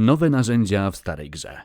Nowe narzędzia w starej grze.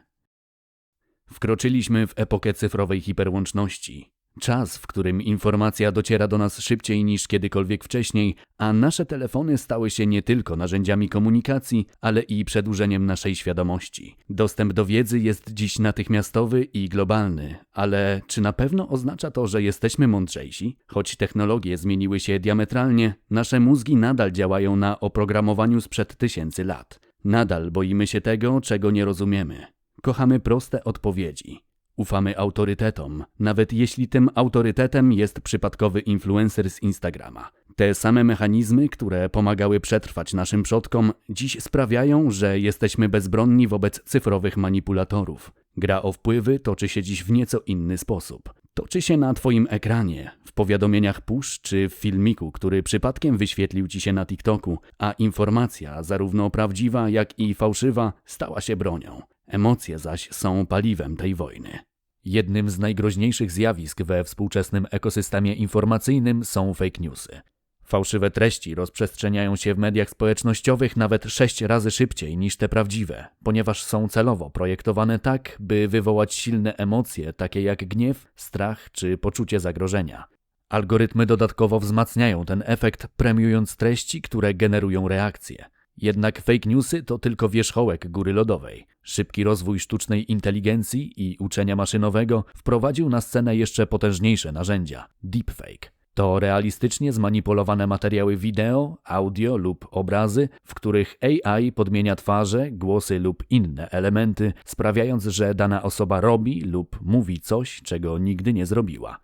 Wkroczyliśmy w epokę cyfrowej hiperłączności. Czas, w którym informacja dociera do nas szybciej niż kiedykolwiek wcześniej, a nasze telefony stały się nie tylko narzędziami komunikacji, ale i przedłużeniem naszej świadomości. Dostęp do wiedzy jest dziś natychmiastowy i globalny, ale czy na pewno oznacza to, że jesteśmy mądrzejsi? Choć technologie zmieniły się diametralnie, nasze mózgi nadal działają na oprogramowaniu sprzed tysięcy lat. Nadal boimy się tego, czego nie rozumiemy. Kochamy proste odpowiedzi. Ufamy autorytetom, nawet jeśli tym autorytetem jest przypadkowy influencer z Instagrama. Te same mechanizmy, które pomagały przetrwać naszym przodkom, dziś sprawiają, że jesteśmy bezbronni wobec cyfrowych manipulatorów. Gra o wpływy toczy się dziś w nieco inny sposób. Toczy się na Twoim ekranie, w powiadomieniach push czy w filmiku, który przypadkiem wyświetlił Ci się na TikToku, a informacja, zarówno prawdziwa, jak i fałszywa, stała się bronią. Emocje zaś są paliwem tej wojny. Jednym z najgroźniejszych zjawisk we współczesnym ekosystemie informacyjnym są fake newsy. Fałszywe treści rozprzestrzeniają się w mediach społecznościowych nawet sześć razy szybciej niż te prawdziwe, ponieważ są celowo projektowane tak, by wywołać silne emocje, takie jak gniew, strach czy poczucie zagrożenia. Algorytmy dodatkowo wzmacniają ten efekt, premiując treści, które generują reakcje. Jednak fake newsy to tylko wierzchołek góry lodowej. Szybki rozwój sztucznej inteligencji i uczenia maszynowego wprowadził na scenę jeszcze potężniejsze narzędzia deepfake. To realistycznie zmanipulowane materiały wideo, audio lub obrazy, w których AI podmienia twarze, głosy lub inne elementy, sprawiając, że dana osoba robi lub mówi coś, czego nigdy nie zrobiła.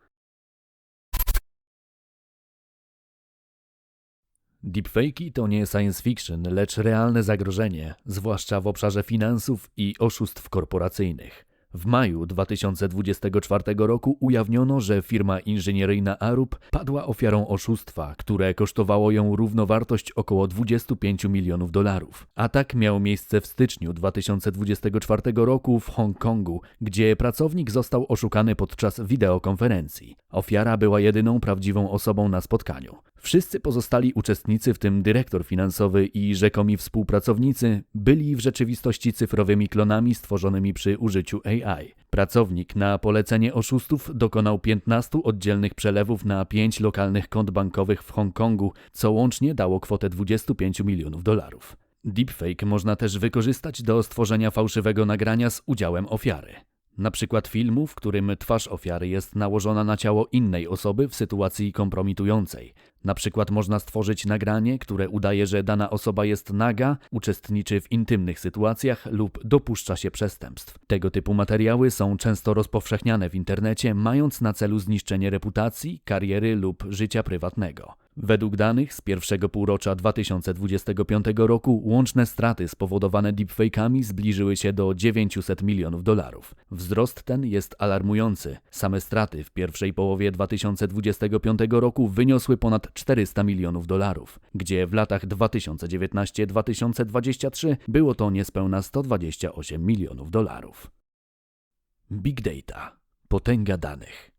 Deepfake'i to nie science fiction, lecz realne zagrożenie, zwłaszcza w obszarze finansów i oszustw korporacyjnych. W maju 2024 roku ujawniono, że firma inżynieryjna Arup padła ofiarą oszustwa, które kosztowało ją równowartość około 25 milionów dolarów. Atak miał miejsce w styczniu 2024 roku w Hongkongu, gdzie pracownik został oszukany podczas wideokonferencji. Ofiara była jedyną prawdziwą osobą na spotkaniu. Wszyscy pozostali uczestnicy, w tym dyrektor finansowy i rzekomi współpracownicy, byli w rzeczywistości cyfrowymi klonami stworzonymi przy użyciu AI. Pracownik na polecenie oszustów dokonał 15 oddzielnych przelewów na 5 lokalnych kont bankowych w Hongkongu, co łącznie dało kwotę 25 milionów dolarów. Deepfake można też wykorzystać do stworzenia fałszywego nagrania z udziałem ofiary. Na przykład filmu, w którym twarz ofiary jest nałożona na ciało innej osoby w sytuacji kompromitującej. Na przykład można stworzyć nagranie, które udaje, że dana osoba jest naga, uczestniczy w intymnych sytuacjach lub dopuszcza się przestępstw. Tego typu materiały są często rozpowszechniane w internecie, mając na celu zniszczenie reputacji, kariery lub życia prywatnego. Według danych z pierwszego półrocza 2025 roku łączne straty spowodowane deepfake'ami zbliżyły się do 900 milionów dolarów. Wzrost ten jest alarmujący. Same straty w pierwszej połowie 2025 roku wyniosły ponad 400 milionów dolarów, gdzie w latach 2019-2023 było to niespełna 128 milionów dolarów. Big Data potęga danych.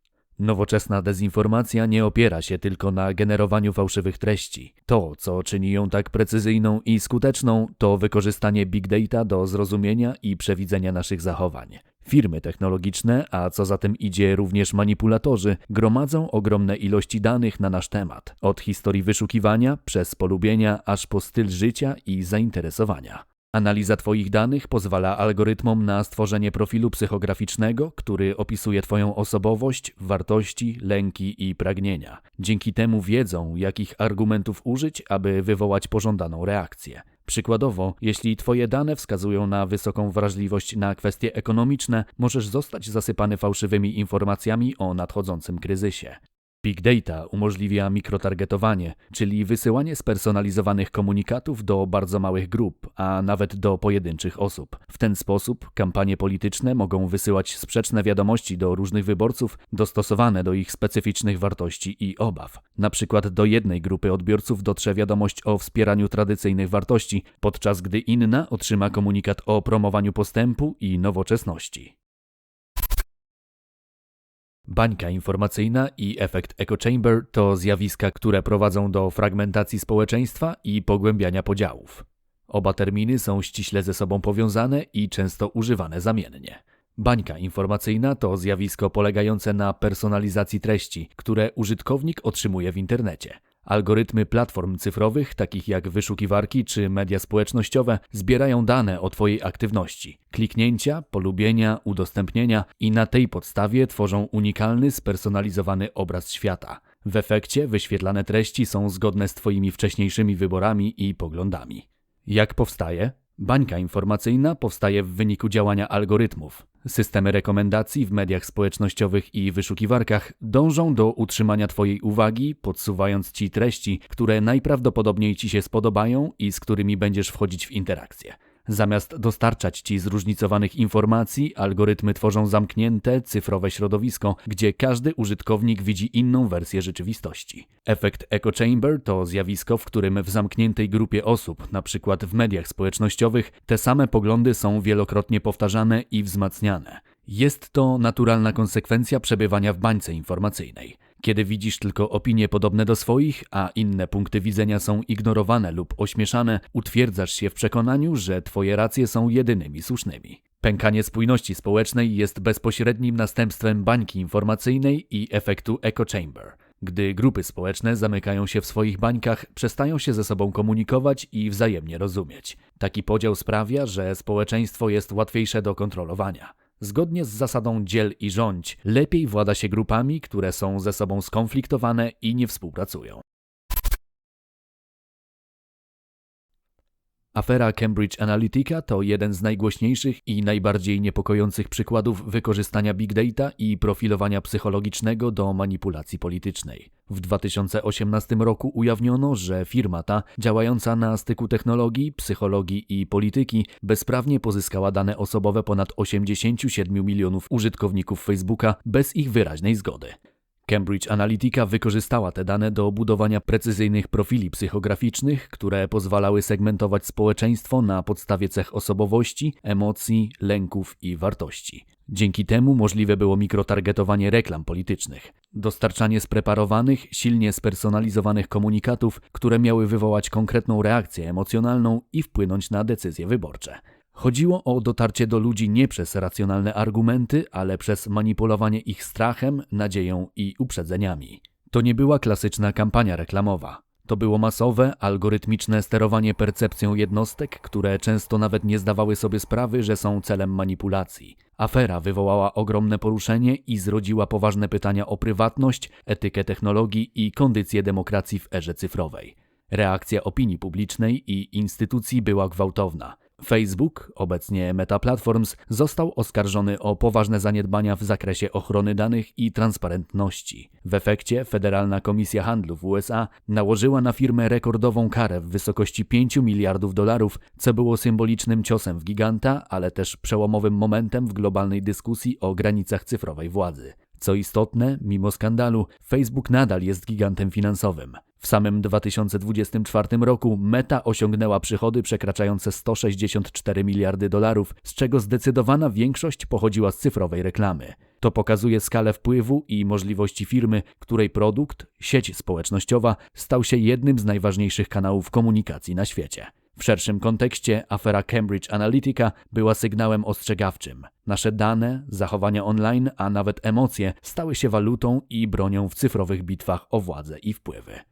Nowoczesna dezinformacja nie opiera się tylko na generowaniu fałszywych treści. To, co czyni ją tak precyzyjną i skuteczną, to wykorzystanie big data do zrozumienia i przewidzenia naszych zachowań. Firmy technologiczne, a co za tym idzie również manipulatorzy, gromadzą ogromne ilości danych na nasz temat, od historii wyszukiwania, przez polubienia, aż po styl życia i zainteresowania. Analiza Twoich danych pozwala algorytmom na stworzenie profilu psychograficznego, który opisuje Twoją osobowość, wartości, lęki i pragnienia. Dzięki temu wiedzą, jakich argumentów użyć, aby wywołać pożądaną reakcję. Przykładowo, jeśli Twoje dane wskazują na wysoką wrażliwość na kwestie ekonomiczne, możesz zostać zasypany fałszywymi informacjami o nadchodzącym kryzysie. Big Data umożliwia mikrotargetowanie, czyli wysyłanie spersonalizowanych komunikatów do bardzo małych grup, a nawet do pojedynczych osób. W ten sposób kampanie polityczne mogą wysyłać sprzeczne wiadomości do różnych wyborców, dostosowane do ich specyficznych wartości i obaw. Na przykład do jednej grupy odbiorców dotrze wiadomość o wspieraniu tradycyjnych wartości, podczas gdy inna otrzyma komunikat o promowaniu postępu i nowoczesności. Bańka informacyjna i efekt echo chamber to zjawiska, które prowadzą do fragmentacji społeczeństwa i pogłębiania podziałów. Oba terminy są ściśle ze sobą powiązane i często używane zamiennie. Bańka informacyjna to zjawisko polegające na personalizacji treści, które użytkownik otrzymuje w internecie. Algorytmy platform cyfrowych, takich jak wyszukiwarki czy media społecznościowe, zbierają dane o Twojej aktywności, kliknięcia, polubienia, udostępnienia i na tej podstawie tworzą unikalny, spersonalizowany obraz świata. W efekcie wyświetlane treści są zgodne z Twoimi wcześniejszymi wyborami i poglądami. Jak powstaje? Bańka informacyjna powstaje w wyniku działania algorytmów. Systemy rekomendacji w mediach społecznościowych i wyszukiwarkach dążą do utrzymania Twojej uwagi, podsuwając Ci treści, które najprawdopodobniej Ci się spodobają i z którymi będziesz wchodzić w interakcję. Zamiast dostarczać Ci zróżnicowanych informacji, algorytmy tworzą zamknięte, cyfrowe środowisko, gdzie każdy użytkownik widzi inną wersję rzeczywistości. Efekt echo chamber to zjawisko, w którym w zamkniętej grupie osób, np. w mediach społecznościowych, te same poglądy są wielokrotnie powtarzane i wzmacniane. Jest to naturalna konsekwencja przebywania w bańce informacyjnej. Kiedy widzisz tylko opinie podobne do swoich, a inne punkty widzenia są ignorowane lub ośmieszane, utwierdzasz się w przekonaniu, że twoje racje są jedynymi słusznymi. Pękanie spójności społecznej jest bezpośrednim następstwem bańki informacyjnej i efektu echo chamber. Gdy grupy społeczne zamykają się w swoich bańkach, przestają się ze sobą komunikować i wzajemnie rozumieć. Taki podział sprawia, że społeczeństwo jest łatwiejsze do kontrolowania. Zgodnie z zasadą dziel i rządź, lepiej włada się grupami, które są ze sobą skonfliktowane i nie współpracują. Afera Cambridge Analytica to jeden z najgłośniejszych i najbardziej niepokojących przykładów wykorzystania big data i profilowania psychologicznego do manipulacji politycznej. W 2018 roku ujawniono, że firma ta, działająca na styku technologii, psychologii i polityki, bezprawnie pozyskała dane osobowe ponad 87 milionów użytkowników Facebooka bez ich wyraźnej zgody. Cambridge Analytica wykorzystała te dane do budowania precyzyjnych profili psychograficznych, które pozwalały segmentować społeczeństwo na podstawie cech osobowości, emocji, lęków i wartości. Dzięki temu możliwe było mikrotargetowanie reklam politycznych, dostarczanie spreparowanych, silnie spersonalizowanych komunikatów, które miały wywołać konkretną reakcję emocjonalną i wpłynąć na decyzje wyborcze. Chodziło o dotarcie do ludzi nie przez racjonalne argumenty, ale przez manipulowanie ich strachem, nadzieją i uprzedzeniami. To nie była klasyczna kampania reklamowa. To było masowe, algorytmiczne sterowanie percepcją jednostek, które często nawet nie zdawały sobie sprawy, że są celem manipulacji. Afera wywołała ogromne poruszenie i zrodziła poważne pytania o prywatność, etykę technologii i kondycję demokracji w erze cyfrowej. Reakcja opinii publicznej i instytucji była gwałtowna. Facebook, obecnie Meta Platforms, został oskarżony o poważne zaniedbania w zakresie ochrony danych i transparentności. W efekcie Federalna Komisja Handlu w USA nałożyła na firmę rekordową karę w wysokości 5 miliardów dolarów, co było symbolicznym ciosem w giganta, ale też przełomowym momentem w globalnej dyskusji o granicach cyfrowej władzy. Co istotne, mimo skandalu, Facebook nadal jest gigantem finansowym. W samym 2024 roku Meta osiągnęła przychody przekraczające 164 miliardy dolarów, z czego zdecydowana większość pochodziła z cyfrowej reklamy. To pokazuje skalę wpływu i możliwości firmy, której produkt, sieć społecznościowa, stał się jednym z najważniejszych kanałów komunikacji na świecie. W szerszym kontekście afera Cambridge Analytica była sygnałem ostrzegawczym. Nasze dane, zachowania online, a nawet emocje stały się walutą i bronią w cyfrowych bitwach o władzę i wpływy.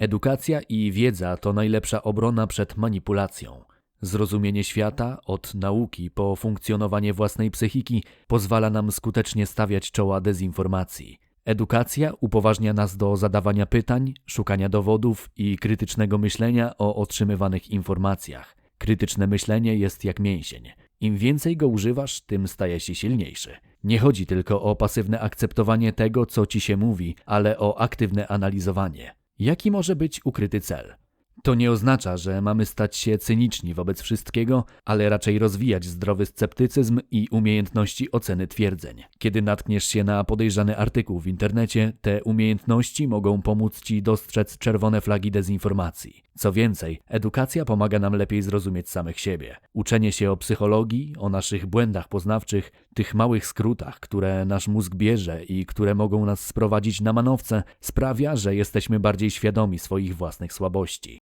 Edukacja i wiedza to najlepsza obrona przed manipulacją. Zrozumienie świata, od nauki po funkcjonowanie własnej psychiki, pozwala nam skutecznie stawiać czoła dezinformacji. Edukacja upoważnia nas do zadawania pytań, szukania dowodów i krytycznego myślenia o otrzymywanych informacjach. Krytyczne myślenie jest jak mięsień. Im więcej go używasz, tym staje się silniejszy. Nie chodzi tylko o pasywne akceptowanie tego, co ci się mówi, ale o aktywne analizowanie. Jaki może być ukryty cel? To nie oznacza, że mamy stać się cyniczni wobec wszystkiego, ale raczej rozwijać zdrowy sceptycyzm i umiejętności oceny twierdzeń. Kiedy natkniesz się na podejrzany artykuł w internecie, te umiejętności mogą pomóc ci dostrzec czerwone flagi dezinformacji. Co więcej, edukacja pomaga nam lepiej zrozumieć samych siebie. Uczenie się o psychologii, o naszych błędach poznawczych, tych małych skrótach, które nasz mózg bierze i które mogą nas sprowadzić na manowce, sprawia, że jesteśmy bardziej świadomi swoich własnych słabości.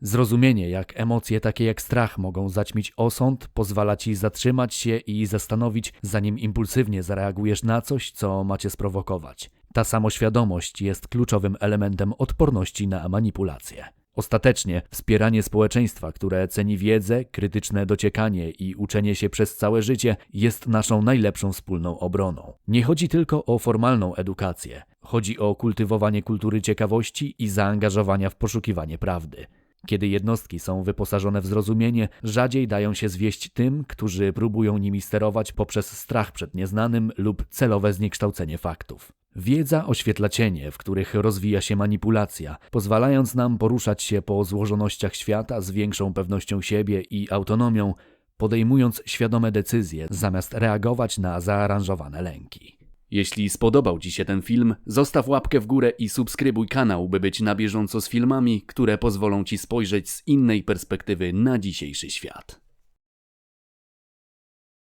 Zrozumienie, jak emocje takie jak strach mogą zaćmić osąd, pozwala ci zatrzymać się i zastanowić, zanim impulsywnie zareagujesz na coś, co macie sprowokować. Ta samoświadomość jest kluczowym elementem odporności na manipulacje. Ostatecznie wspieranie społeczeństwa, które ceni wiedzę, krytyczne dociekanie i uczenie się przez całe życie jest naszą najlepszą wspólną obroną. Nie chodzi tylko o formalną edukację, chodzi o kultywowanie kultury ciekawości i zaangażowania w poszukiwanie prawdy. Kiedy jednostki są wyposażone w zrozumienie, rzadziej dają się zwieść tym, którzy próbują nimi sterować poprzez strach przed nieznanym lub celowe zniekształcenie faktów. Wiedza oświetla cienie, w których rozwija się manipulacja, pozwalając nam poruszać się po złożonościach świata z większą pewnością siebie i autonomią, podejmując świadome decyzje zamiast reagować na zaaranżowane lęki. Jeśli spodobał Ci się ten film, zostaw łapkę w górę i subskrybuj kanał, by być na bieżąco z filmami, które pozwolą Ci spojrzeć z innej perspektywy na dzisiejszy świat.